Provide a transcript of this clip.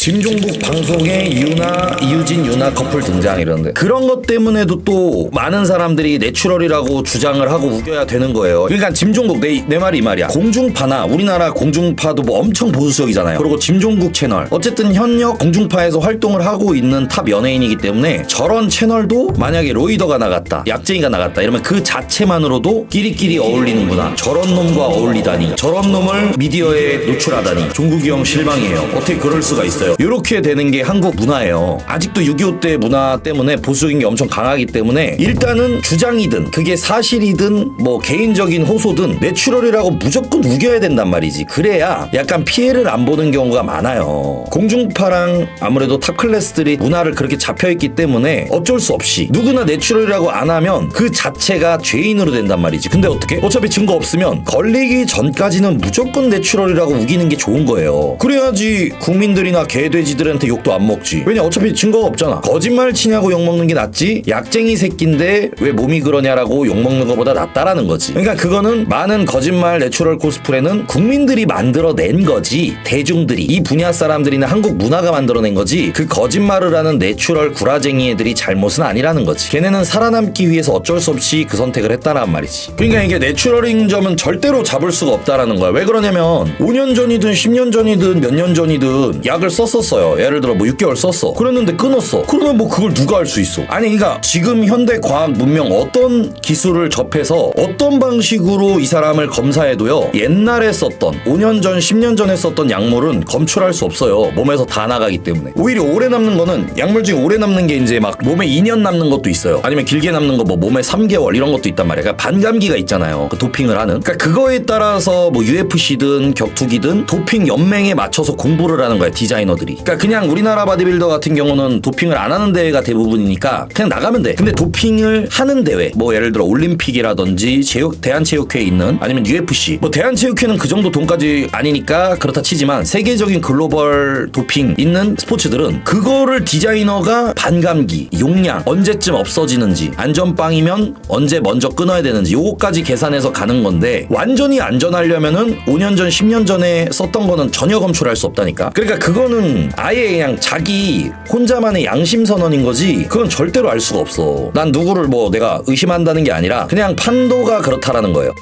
김종국 방송에 이유나 이유진 유나 커플 등장 이러는데 그런 것 때문에도 또 많은 사람들이 내추럴이라고 주장을 하고 우겨야 되는 거예요. 그러니까 김종국 내, 내 말이 이 말이야. 공중파나 우리나라 공중파도 뭐 엄청 보수적이잖아요. 그리고 김종국 채널 어쨌든 현역 공중파에서 활동을 하고 있는 탑 연예인이기 때문에 저런 채널도 만약에 로이더가 나갔다, 약쟁이가 나갔다 이러면 그 자체만으로도 끼리끼리 어울리는구나. 저런 놈과 어울리다니, 저런 놈을 미디어에 노출하다니. 종국이 형 실망이에요. 어떻게 그럴 수가 있어요? 이렇게 되는 게 한국 문화예요. 아직도 6.25 때 문화 때문에 보수적인 게 엄청 강하기 때문에 일단은 주장이든 그게 사실이든 뭐 개인적인 호소든 내추럴이라고 무조건 우겨야 된단 말이지. 그래야 약간 피해를 안 보는 경우가 많아요. 공중파랑 아무래도 탑 클래스들이 문화를 그렇게 잡혀있기 때문에 어쩔 수 없이 누구나 내추럴이라고 안 하면 그 자체가 죄인으로 된단 말이지. 근데 어떻게? 어차피 증거 없으면 걸리기 전까지는 무조건 내추럴이라고 우기는 게 좋은 거예요. 그래야지 국민들이나 개 돼지들한테 욕도 안 먹지. 왜냐 어차피 증거가 없잖아. 거짓말 치냐고 욕 먹는 게 낫지. 약쟁이 새끼인데 왜 몸이 그러냐라고 욕 먹는 것보다 낫다라는 거지. 그러니까 그거는 많은 거짓말 내추럴 코스프레는 국민들이 만들어낸 거지. 대중들이 이 분야 사람들이나 한국 문화가 만들어낸 거지. 그 거짓말을 하는 내추럴 구라쟁이 애들이 잘못은 아니라는 거지. 걔네는 살아남기 위해서 어쩔 수 없이 그 선택을 했다란 말이지. 그러니까 이게 내추럴인 점은 절대로 잡을 수가 없다라는 거야. 왜 그러냐면 5년 전이든 10년 전이든 몇 년 전이든 약을 썼 었어요. 예를 들어 뭐 6개월 썼어. 그랬는데 끊었어. 그러면 뭐 그걸 누가 할수 있어? 아니 그러니까 지금 현대 과학 문명 어떤 기술을 접해서 어떤 방식으로 이 사람을 검사해도요. 옛날에 썼던 5년 전, 10년 전에 썼던 약물은 검출할 수 없어요. 몸에서 다 나가기 때문에. 오히려 오래 남는 거는 약물 중에 오래 남는 게 이제 막 몸에 2년 남는 것도 있어요. 아니면 길게 남는 거 뭐 몸에 3개월 이런 것도 있단 말이야. 그러니까 반감기가 있잖아요. 그 도핑을 하는. 그러니까 그거에 따라서 뭐 UFC든 격투기든 도핑 연맹에 맞춰서 공부를 하는 거야 디자이너 들이. 그러니까 그냥 우리나라 바디빌더 같은 경우는 도핑을 안 하는 대회가 대부분이니까 그냥 나가면 돼. 근데 도핑을 하는 대회, 뭐 예를 들어 올림픽이라든지 체육 대한체육회에 있는 아니면 UFC. 뭐 대한체육회는 그 정도 돈까지 아니니까 그렇다 치지만 세계적인 글로벌 도핑 있는 스포츠들은 그거를 디자이너가 반감기, 용량 언제쯤 없어지는지 안전빵이면 언제 먼저 끊어야 되는지 요거까지 계산해서 가는 건데 완전히 안전하려면은 5년 전, 10년 전에 썼던 거는 전혀 검출할 수 없다니까. 그러니까 그거는 아예 그냥 자기 혼자만의 양심 선언인 거지. 그건 절대로 알 수가 없어. 난 누구를 뭐 내가 의심한다는 게 아니라 그냥 판도가 그렇다라는 거예요.